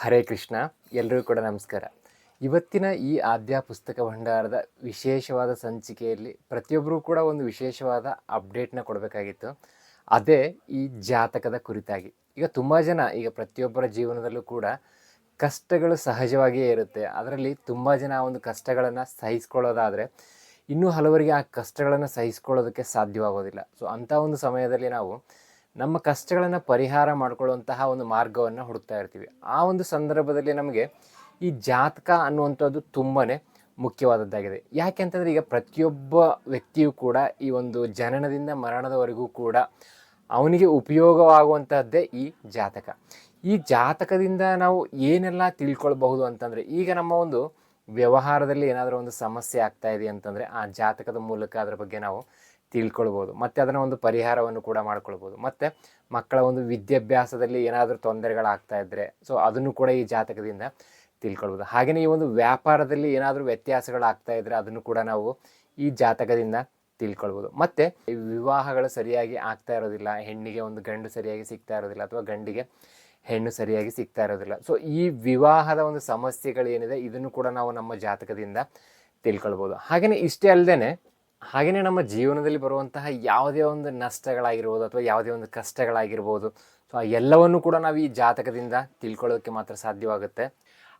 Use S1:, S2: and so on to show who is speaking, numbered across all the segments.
S1: ಹರೇ ಕೃಷ್ಣ ಎಲ್ಲರಿಗೂ ಕೂಡ ನಮಸ್ಕಾರ. ಇವತ್ತಿನ ಈ ಆದ್ಯ ಪುಸ್ತಕ ಭಂಡಾರದ ವಿಶೇಷವಾದ ಸಂಚಿಕೆಯಲ್ಲಿ ಪ್ರತಿಯೊಬ್ಬರೂ ಕೂಡ ಒಂದು ವಿಶೇಷವಾದ ಅಪ್ಡೇಟ್ನ ಕೊಡಬೇಕಾಗಿತ್ತು. ಅದೇ ಈ ಜಾತಕದ ಕುರಿತಾಗಿ. ಈಗ ತುಂಬ ಜನ, ಈಗ ಪ್ರತಿಯೊಬ್ಬರ ಜೀವನದಲ್ಲೂ ಕೂಡ ಕಷ್ಟಗಳು ಸಹಜವಾಗಿಯೇ ಇರುತ್ತೆ. ಅದರಲ್ಲಿ ತುಂಬ ಜನ ಆ ಒಂದು ಕಷ್ಟಗಳನ್ನು ಸಹಿಸ್ಕೊಳ್ಳೋದಾದರೆ ಇನ್ನೂ ಹಲವರಿಗೆ ಆ ಕಷ್ಟಗಳನ್ನು ಸಹಿಸ್ಕೊಳ್ಳೋದಕ್ಕೆ ಸಾಧ್ಯವಾಗೋದಿಲ್ಲ. ಸೊ ಅಂಥ ಒಂದು ಸಮಯದಲ್ಲಿ ನಾವು ನಮ್ಮ ಕಷ್ಟಗಳನ್ನು ಪರಿಹಾರ ಮಾಡಿಕೊಳ್ಳುವಂತಹ ಒಂದು ಮಾರ್ಗವನ್ನು ಹುಡುಕ್ತಾ ಇರ್ತೀವಿ. ಆ ಒಂದು ಸಂದರ್ಭದಲ್ಲಿ ನಮಗೆ ಈ ಜಾತಕ ಅನ್ನುವಂಥದ್ದು ತುಂಬಾ ಮುಖ್ಯವಾದದ್ದಾಗಿದೆ. ಯಾಕೆ ಅಂತಂದರೆ ಈಗ ಪ್ರತಿಯೊಬ್ಬ ವ್ಯಕ್ತಿಯು ಕೂಡ ಈ ಒಂದು ಜನನದಿಂದ ಮರಣದವರೆಗೂ ಕೂಡ ಅವನಿಗೆ ಉಪಯೋಗವಾಗುವಂತಹದ್ದೇ ಈ ಜಾತಕ. ಈ ಜಾತಕದಿಂದ ನಾವು ಏನೆಲ್ಲ ತಿಳ್ಕೊಳ್ಬಹುದು ಅಂತಂದರೆ ಈಗ ನಮ್ಮ ಒಂದು ವ್ಯವಹಾರದಲ್ಲಿ ಏನಾದರೂ ಒಂದು ಸಮಸ್ಯೆ ಆಗ್ತಾ ಇದೆ ಅಂತಂದರೆ ಆ ಜಾತಕದ ಮೂಲಕ ಅದರ ಬಗ್ಗೆ ನಾವು ತಿಳ್ಕೊಳ್ಬೋದು. ಮತ್ತು ಅದನ್ನು ಒಂದು ಪರಿಹಾರವನ್ನು ಕೂಡ ಮಾಡ್ಕೊಳ್ಬೋದು. ಮತ್ತು ಮಕ್ಕಳ ಒಂದು ವಿದ್ಯಾಭ್ಯಾಸದಲ್ಲಿ ಏನಾದರೂ ತೊಂದರೆಗಳಾಗ್ತಾ ಇದ್ದರೆ ಸೊ ಅದನ್ನು ಕೂಡ ಈ ಜಾತಕದಿಂದ ತಿಳ್ಕೊಳ್ಬೋದು. ಹಾಗೆಯೇ ಈ ಒಂದು ವ್ಯಾಪಾರದಲ್ಲಿ ಏನಾದರೂ ವ್ಯತ್ಯಾಸಗಳಾಗ್ತಾ ಇದ್ದರೆ ಅದನ್ನು ಕೂಡ ನಾವು ಈ ಜಾತಕದಿಂದ ತಿಳ್ಕೊಳ್ಬೋದು. ಮತ್ತು ವಿವಾಹಗಳು ಸರಿಯಾಗಿ ಆಗ್ತಾ ಇರೋದಿಲ್ಲ, ಹೆಣ್ಣಿಗೆ ಒಂದು ಗಂಡು ಸರಿಯಾಗಿ ಸಿಗ್ತಾ ಇರೋದಿಲ್ಲ ಅಥವಾ ಗಂಡಿಗೆ ಹೆಣ್ಣು ಸರಿಯಾಗಿ ಸಿಗ್ತಾ ಇರೋದಿಲ್ಲ. ಸೊ ಈ ವಿವಾಹದ ಒಂದು ಸಮಸ್ಯೆಗಳು ಏನಿದೆ ಇದನ್ನು ಕೂಡ ನಾವು ನಮ್ಮ ಜಾತಕದಿಂದ ತಿಳ್ಕೊಳ್ಬೋದು. ಹಾಗೆಯೇ ಇಷ್ಟೇ ಅಲ್ಲದೆ ಹಾಗೆಯೇ ನಮ್ಮ ಜೀವನದಲ್ಲಿ ಬರುವಂತಹ ಯಾವುದೇ ಒಂದು ನಷ್ಟಗಳಾಗಿರ್ಬೋದು ಅಥವಾ ಯಾವುದೇ ಒಂದು ಕಷ್ಟಗಳಾಗಿರ್ಬೋದು. ಸೊ ಆ ಎಲ್ಲವನ್ನು ಕೂಡ ನಾವು ಈ ಜಾತಕದಿಂದ ತಿಳ್ಕೊಳ್ಳೋದಕ್ಕೆ ಮಾತ್ರ ಸಾಧ್ಯವಾಗುತ್ತೆ.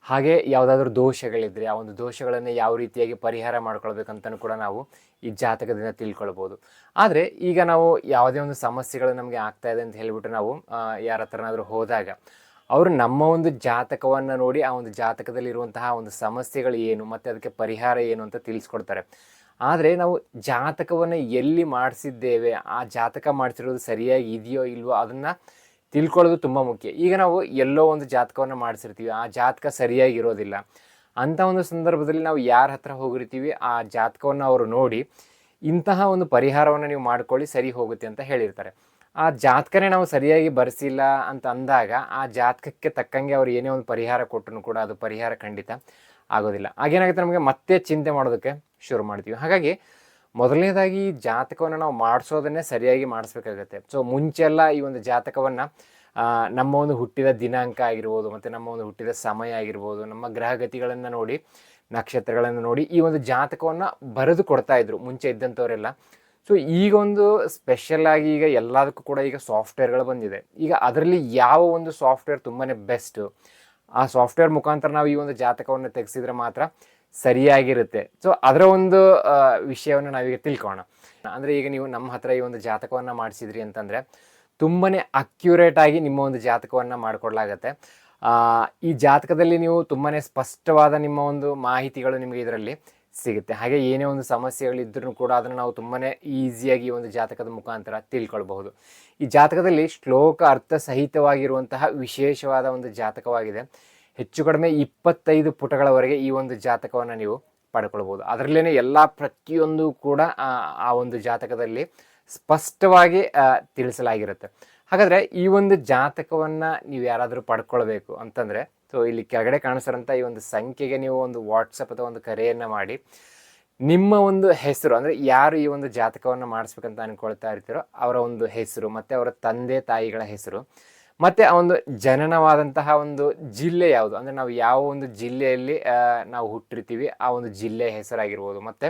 S1: ಹಾಗೆ ಯಾವುದಾದ್ರೂ ದೋಷಗಳಿದ್ದರೆ ಆ ಒಂದು ದೋಷಗಳನ್ನು ಯಾವ ರೀತಿಯಾಗಿ ಪರಿಹಾರ ಮಾಡ್ಕೊಳ್ಬೇಕಂತಲೂ ಕೂಡ ನಾವು ಈ ಜಾತಕದಿಂದ ತಿಳ್ಕೊಳ್ಬೋದು. ಆದರೆ, ಈಗ ನಾವು ಯಾವುದೇ ಒಂದು ಸಮಸ್ಯೆಗಳು ನಮಗೆ ಆಗ್ತಾ ಇದೆ ಅಂತ ಹೇಳಿಬಿಟ್ಟು ನಾವು ಯಾರ ಹತ್ರನಾದರೂ ಹೋದಾಗ, ಅವರು ನಮ್ಮ ಒಂದು ಜಾತಕವನ್ನು ನೋಡಿ ಆ ಒಂದು ಜಾತಕದಲ್ಲಿ ಇರುವಂತಹ ಒಂದು ಸಮಸ್ಯೆಗಳು ಏನು, ಮತ್ತು ಅದಕ್ಕೆ ಪರಿಹಾರ ಏನು ಅಂತ ತಿಳಿಸ್ಕೊಡ್ತಾರೆ. ಆದರೆ ನಾವು ಜಾತಕವನ್ನು ಎಲ್ಲಿ ಮಾಡಿಸಿದ್ದೇವೆ, ಆ ಜಾತಕ ಮಾಡಿಸಿರೋದು ಸರಿಯಾಗಿ ಇದೆಯೋ ಇಲ್ವೋ ಅದನ್ನು ತಿಳ್ಕೊಳ್ಳೋದು ತುಂಬ ಮುಖ್ಯ. ಈಗ ನಾವು ಎಲ್ಲೋ ಒಂದು ಜಾತಕವನ್ನು ಮಾಡಿಸಿರ್ತೀವಿ, ಆ ಜಾತಕ ಸರಿಯಾಗಿ ಇರೋದಿಲ್ಲ ಅಂಥ ಒಂದು ಸಂದರ್ಭದಲ್ಲಿ ನಾವು ಯಾರ ಹತ್ರ ಹೋಗಿರ್ತೀವಿ, ಆ ಜಾತಕವನ್ನು ಅವರು ನೋಡಿ ಇಂತಹ ಒಂದು ಪರಿಹಾರವನ್ನು ನೀವು ಮಾಡ್ಕೊಳ್ಳಿ ಸರಿ ಹೋಗುತ್ತೆ ಅಂತ ಹೇಳಿರ್ತಾರೆ. ಆ ಜಾತಕನೇ ನಾವು ಸರಿಯಾಗಿ ಬರೆಸಿಲ್ಲ ಅಂತ ಅಂದಾಗ ಆ ಜಾತಕಕ್ಕೆ ತಕ್ಕಂಗೆ ಅವ್ರು ಏನೇ ಒಂದು ಪರಿಹಾರ ಕೊಟ್ಟರು ಕೂಡ ಅದು ಪರಿಹಾರ ಖಂಡಿತ. ಆಗೋದಿಲ್ಲ. ಹಾಗೇನಾಗುತ್ತೆ ನಮಗೆ ಮತ್ತೆ ಚಿಂತೆ ಮಾಡೋದಕ್ಕೆ ಶುರು ಮಾಡ್ತೀವಿ. ಹಾಗಾಗಿ ಮೊದಲನೇದಾಗಿ ಜಾತಕವನ್ನು ನಾವು ಮಾಡಿಸೋದನ್ನೇ ಸರಿಯಾಗಿ ಮಾಡಿಸ್ಬೇಕಾಗತ್ತೆ. ಸೊ ಮುಂಚೆಲ್ಲ ಈ ಒಂದು ಜಾತಕವನ್ನು ನಮ್ಮ ಒಂದು ಹುಟ್ಟಿದ ದಿನಾಂಕ ಆಗಿರ್ಬೋದು, ಮತ್ತು ನಮ್ಮ ಒಂದು ಹುಟ್ಟಿದ ಸಮಯ ಆಗಿರ್ಬೋದು, ನಮ್ಮ ಗ್ರಹಗತಿಗಳನ್ನು ನೋಡಿ, ನಕ್ಷತ್ರಗಳನ್ನು ನೋಡಿ ಈ ಒಂದು ಜಾತಕವನ್ನು ಬರೆದು ಕೊಡ್ತಾ ಇದ್ರು ಮುಂಚೆ ಇದ್ದಂಥವರೆಲ್ಲ ಸೊ ಈಗ ಒಂದು ಸ್ಪೆಷಲ್ ಈಗ ಎಲ್ಲದಕ್ಕೂ ಕೂಡ ಈಗ ಸಾಫ್ಟ್ವೇರ್ಗಳು ಬಂದಿದೆ. ಈಗ ಅದರಲ್ಲಿ ಯಾವ ಒಂದು ಸಾಫ್ಟ್ವೇರ್ ತುಂಬಾ ಬೆಸ್ಟು ಆ ಸಾಫ್ಟ್ವೇರ್ ಮುಖಾಂತರ ನಾವು ಈ ಒಂದು ಜಾತಕವನ್ನು ತೆಗೆಸಿದ್ರೆ ಮಾತ್ರ ಸರಿಯಾಗಿರುತ್ತೆ. ಸೊ ಅದರ ಒಂದು ವಿಷಯವನ್ನು ನಾವೀಗ ತಿಳ್ಕೊಳ್ಳೋಣ ಅಂದರೆ ಈಗ ನೀವು ನಮ್ಮ ಹತ್ರ ಈ ಒಂದು ಜಾತಕವನ್ನು ಮಾಡಿಸಿದ್ರಿ ಅಂತಂದರೆ ಅಕ್ಯುರೇಟ್ ಆಗಿ ನಿಮ್ಮ ಒಂದು ಜಾತಕವನ್ನು ಮಾಡಿಕೊಡ್ಲಾಗತ್ತೆ. ಈ ಜಾತಕದಲ್ಲಿ ನೀವು ತುಂಬಾ ಸ್ಪಷ್ಟವಾದ ನಿಮ್ಮ ಒಂದು ಮಾಹಿತಿಗಳು ನಿಮಗೆ ಇದರಲ್ಲಿ. ಸಿಗುತ್ತೆ. ಹಾಗೆ ಏನೇ ಒಂದು ಸಮಸ್ಯೆಗಳಿದ್ರೂ ಕೂಡ ಅದನ್ನು ನಾವು ತುಂಬಾ ಈಸಿಯಾಗಿ ಈ ಒಂದು ಜಾತಕದ ಮುಖಾಂತರ ತಿಳ್ಕೊಳ್ಬಹುದು. ಈ ಜಾತಕದಲ್ಲಿ ಶ್ಲೋಕ ಅರ್ಥ ಸಹಿತವಾಗಿರುವಂತಹ ವಿಶೇಷವಾದ ಒಂದು ಜಾತಕವಾಗಿದೆ. ಹೆಚ್ಚು ಕಡಿಮೆ ಇಪ್ಪತ್ತೈದು ಪುಟಗಳವರೆಗೆ ಈ ಒಂದು ಜಾತಕವನ್ನು ನೀವು ಪಡ್ಕೊಳ್ಬೋದು ಅದರಲ್ಲೇ ಎಲ್ಲ ಪ್ರತಿಯೊಂದು ಕೂಡ ಆ, ಆ ಒಂದು ಜಾತಕದಲ್ಲಿ ಸ್ಪಷ್ಟವಾಗಿ ತಿಳಿಸಲಾಗಿರುತ್ತೆ. ಹಾಗಾದರೆ ಈ ಒಂದು ಜಾತಕವನ್ನು ನೀವು ಯಾರಾದರೂ ಪಡ್ಕೊಳ್ಬೇಕು ಅಂತಂದರೆ ಸೊ ಇಲ್ಲಿ ಕೆಳಗಡೆ ಕಾಣಿಸ್ತಾರಂಥ ಈ ಒಂದು ಸಂಖ್ಯೆಗೆ ನೀವು ಒಂದು ವಾಟ್ಸಪ್ ಅಥವಾ ಒಂದು ಕರೆಯನ್ನು ಮಾಡಿ. ನಿಮ್ಮ ಒಂದು ಹೆಸರು, ಅಂದರೆ ಯಾರು ಈ ಒಂದು ಜಾತಕವನ್ನು ಮಾಡಿಸ್ಬೇಕಂತ ಅನ್ಕೊಳ್ತಾ ಇರ್ತೀರೋ ಅವರ ಒಂದು ಹೆಸರು, ಮತ್ತು ಅವರ ತಂದೆ ತಾಯಿಗಳ ಹೆಸರು, ಮತ್ತು ಆ ಒಂದು ಜನನವಾದಂತಹ ಒಂದು ಜಿಲ್ಲೆ ಯಾವುದು, ಅಂದರೆ ನಾವು ಯಾವ ಒಂದು ಜಿಲ್ಲೆಯಲ್ಲಿ ನಾವು ಹುಟ್ಟಿರ್ತೀವಿ, ಆ ಒಂದು ಜಿಲ್ಲೆಯ ಹೆಸರಾಗಿರ್ಬೋದು, ಮತ್ತು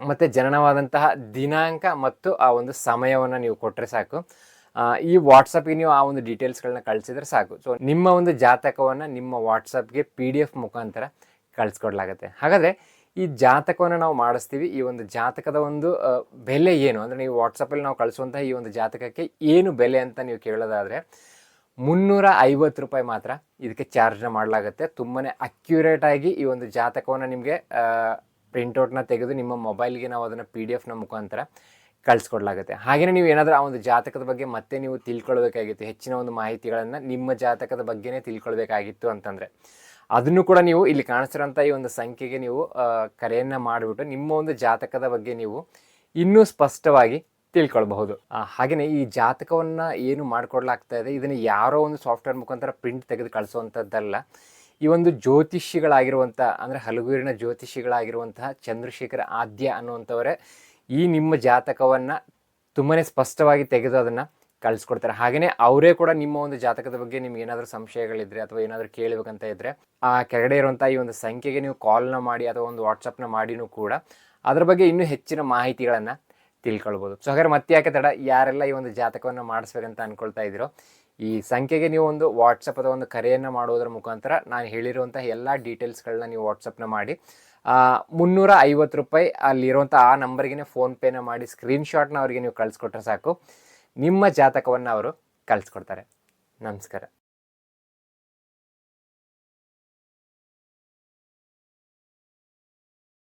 S1: ಮತ್ತು ಜನನವಾದಂತಹ ದಿನಾಂಕ ಮತ್ತು ಆ ಒಂದು ಸಮಯವನ್ನು ನೀವು ಕೊಟ್ಟರೆ ಸಾಕು. ಈ ವಾಟ್ಸಪ್ಗೆ ನೀವು ಆ ಒಂದು ಡೀಟೇಲ್ಸ್ಗಳನ್ನ ಕಳಿಸಿದ್ರೆ ಸಾಕು. ಸೊ ನಿಮ್ಮ ಒಂದು ಜಾತಕವನ್ನು ನಿಮ್ಮ ವಾಟ್ಸಪ್ಗೆ ಪಿ ಡಿ ಎಫ್ ಮುಖಾಂತರ ಕಳಿಸ್ಕೊಡ್ಲಾಗತ್ತೆ. ಹಾಗಾದರೆ ಈ ಜಾತಕವನ್ನು ನಾವು ಮಾಡಿಸ್ತೀವಿ. ಈ ಒಂದು ಜಾತಕದ ಒಂದು ಬೆಲೆ ಏನು? ಅಂದರೆ ನೀವು ವಾಟ್ಸಪ್ಪಲ್ಲಿ ನಾವು ಕಳಿಸುವಂತಹ ಈ ಒಂದು ಜಾತಕಕ್ಕೆ ಏನು ಬೆಲೆ ಅಂತ ನೀವು ಕೇಳೋದಾದರೆ ಮುನ್ನೂರ ಐವತ್ತು ರೂಪಾಯಿ ಮಾತ್ರ ಇದಕ್ಕೆ ಚಾರ್ಜ್ನ ಮಾಡಲಾಗುತ್ತೆ. ತುಂಬಾ ಅಕ್ಯುರೇಟಾಗಿ ಈ ಒಂದು ಜಾತಕವನ್ನು ನಿಮಗೆ ಪ್ರಿಂಟೌಟ್ನ ತೆಗೆದು ನಿಮ್ಮ ಮೊಬೈಲ್ಗೆ ನಾವು ಅದನ್ನು ಪಿ ಡಿ ಎಫ್ನ ಮುಖಾಂತರ ಕಳಿಸ್ಕೊಡ್ಲಾಗುತ್ತೆ. ಹಾಗೆಯೇ ನೀವು ಏನಾದರೂ ಆ ಒಂದು ಜಾತಕದ ಬಗ್ಗೆ ಮತ್ತೆ ನೀವು ತಿಳ್ಕೊಳ್ಬೇಕಾಗಿತ್ತು. ಹೆಚ್ಚಿನ ಒಂದು ಮಾಹಿತಿಗಳನ್ನು ನಿಮ್ಮ ಜಾತಕದ ಬಗ್ಗೆನೇ ತಿಳ್ಕೊಳ್ಬೇಕಾಗಿತ್ತು ಅಂತಂದರೆ. ಅದನ್ನು ಕೂಡ ನೀವು ಇಲ್ಲಿ ಕಾಣಿಸ್ತಿರೋಂಥ ಈ ಒಂದು ಸಂಖ್ಯೆಗೆ ನೀವು ಕರೆಯನ್ನು ಮಾಡಿಬಿಟ್ಟು ನಿಮ್ಮ ಒಂದು ಜಾತಕದ ಬಗ್ಗೆ ನೀವು ಇನ್ನೂ ಸ್ಪಷ್ಟವಾಗಿ ತಿಳ್ಕೊಳ್ಬಹುದು. ಹಾಗೆಯೇ ಈ ಜಾತಕವನ್ನು ಏನು ಮಾಡಿಕೊಡ್ಲಾಗ್ತಾ ಇದೆ, ಇದನ್ನು ಯಾರೋ ಒಂದು ಸಾಫ್ಟ್ವೇರ್ ಮುಖಾಂತರ ಪ್ರಿಂಟ್ ತೆಗೆದು ಕಳಿಸುವಂಥದ್ದಲ್ಲ ಈ ಒಂದು ಜ್ಯೋತಿಷಿಗಳಾಗಿರುವಂಥ, ಅಂದರೆ ಹಲಗೂರಿನ ಜ್ಯೋತಿಷಿಗಳಾಗಿರುವಂತಹ ಚಂದ್ರಶೇಖರ ಆದ್ಯ ಅನ್ನುವಂಥವರೇ ಈ ನಿಮ್ಮ ಜಾತಕವನ್ನು ತುಂಬಾ ಸ್ಪಷ್ಟವಾಗಿ ತೆಗೆದು ಅದನ್ನು ಕಳಿಸ್ಕೊಡ್ತಾರೆ. ಹಾಗೆಯೇ ಅವರೇ ಕೂಡ ನಿಮ್ಮ ಒಂದು ಜಾತಕದ ಬಗ್ಗೆ ನಿಮ್ಗೆ ಏನಾದರೂ ಸಂಶಯಗಳಿದ್ರೆ ಅಥವಾ ಏನಾದರೂ ಕೇಳಬೇಕಂತ ಇದ್ದರೆ ಆ ಕೆಳಗಡೆ ಇರುವಂಥ ಈ ಒಂದು ಸಂಖ್ಯೆಗೆ ನೀವು ಕಾಲ್ನ ಮಾಡಿ ಅಥವಾ ಒಂದು ವಾಟ್ಸಪ್ನ ಮಾಡಿನೂ ಕೂಡ ಅದ್ರ ಬಗ್ಗೆ ಇನ್ನೂ ಹೆಚ್ಚಿನ ಮಾಹಿತಿಗಳನ್ನು ತಿಳ್ಕೊಳ್ಬೋದು. ಸೊ ಹಾಗಾದ್ರೆ ಮತ್ತೆ ಯಾಕೆ ತಡ? ಯಾರೆಲ್ಲ ಈ ಒಂದು ಜಾತಕವನ್ನು ಮಾಡಿಸ್ಬೇಕಂತ ಅನ್ಕೊಳ್ತಾ ಇದ್ದೀರೋ, ಈ ಸಂಖ್ಯೆಗೆ ನೀವು ಒಂದು ವಾಟ್ಸಪ್ ಅಥವಾ ಒಂದು ಕರೆಯನ್ನು ಮಾಡೋದ್ರ ಮುಖಾಂತರ ನಾನು ಹೇಳಿರುವಂತಹ ಎಲ್ಲ ಡೀಟೇಲ್ಸ್ಗಳನ್ನ ನೀವು ವಾಟ್ಸಪ್ನ ಮಾಡಿ ಮುನ್ನೂರ ಐವತ್ತು ರೂಪಾಯಿ ಅಲ್ಲಿರುವಂಥ ಆ ನಂಬರ್ಗೆ ಫೋನ್ಪೇನ ಮಾಡಿ ಸ್ಕ್ರೀನ್ಶಾಟ್ನ ಅವರಿಗೆ ನೀವು ಕಳಿಸ್ಕೊಟ್ರೆ ಸಾಕು. ನಿಮ್ಮ ಜಾತಕವನ್ನು ಅವರು ಕಳಿಸ್ಕೊಡ್ತಾರೆ. ನಮಸ್ಕಾರ.